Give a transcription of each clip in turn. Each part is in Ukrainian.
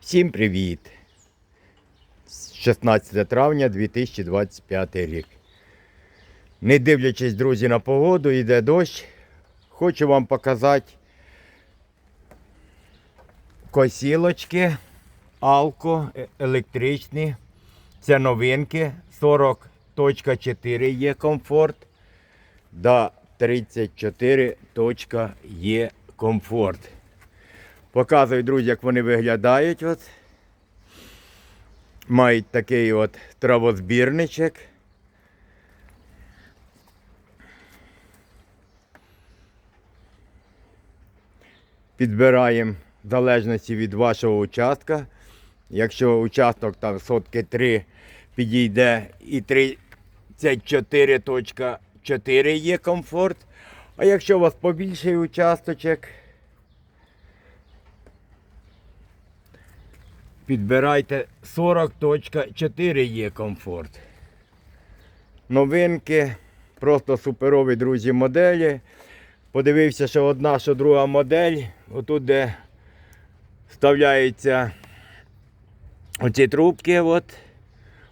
Всім привіт! 16 травня 2025 рік. Не дивлячись, друзі, на погоду, йде дощ. Хочу вам показати косілочки, алко, е- електричні. Це новинки. 40.4 є комфорт. Да, 34 точка є комфорт. Показую, друзі, як вони виглядають. От. Мають такий от травозбірничок. Підбираємо в залежності від вашого участка. Якщо участок там сотки 3 підійде і 34.4 є комфорт. А якщо у вас побільший участочок, підбирайте 40.4 є комфорт. Новинки, просто суперові друзі моделі. Подивився, що одна, що друга модель. Отут, де вставляються оці трубки, от,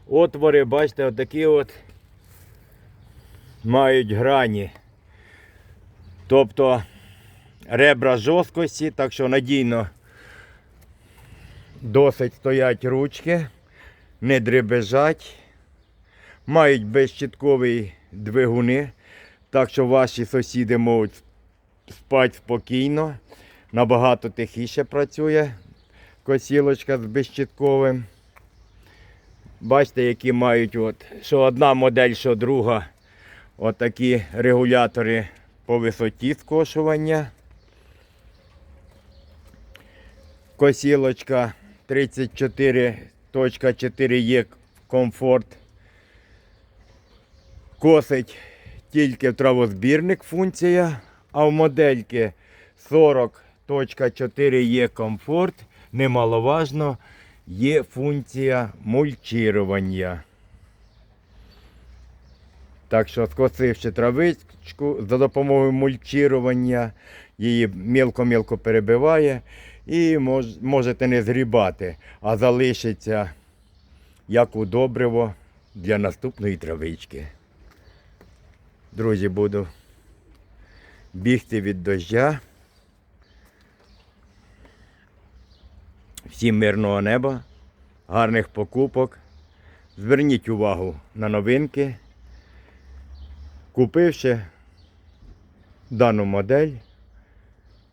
отвори, бачите, отакі от мають грані. Тобто ребра жорсткості, так що надійно досить стоять ручки, не дребежать. Мають безщиткові двигуни, так що ваші сусіди можуть спати спокійно. Набагато тихіше працює косілочка з безщитковим. Бачите, які мають, от, що одна модель, що друга. Отакі регулятори по висоті скошування. Косілочка 34.4 є комфорт. Косить тільки травозбірник функція, а в модельки 40.4 є комфорт. Немаловажно, є функція мульчірування. Так що, скосивши травичку за допомогою мульчірування, її мілко-мілко перебиває і мож, можете не згрібати, а залишиться як удобриво для наступної травички. Друзі, буду бігти від дождя. Всім мирного неба, гарних покупок. Зверніть увагу на новинки. Купивши дану модель,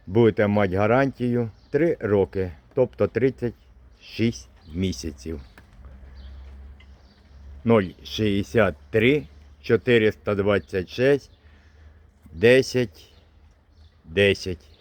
будете мати гарантію 3 роки, тобто 36 місяців. 063 426 10 10.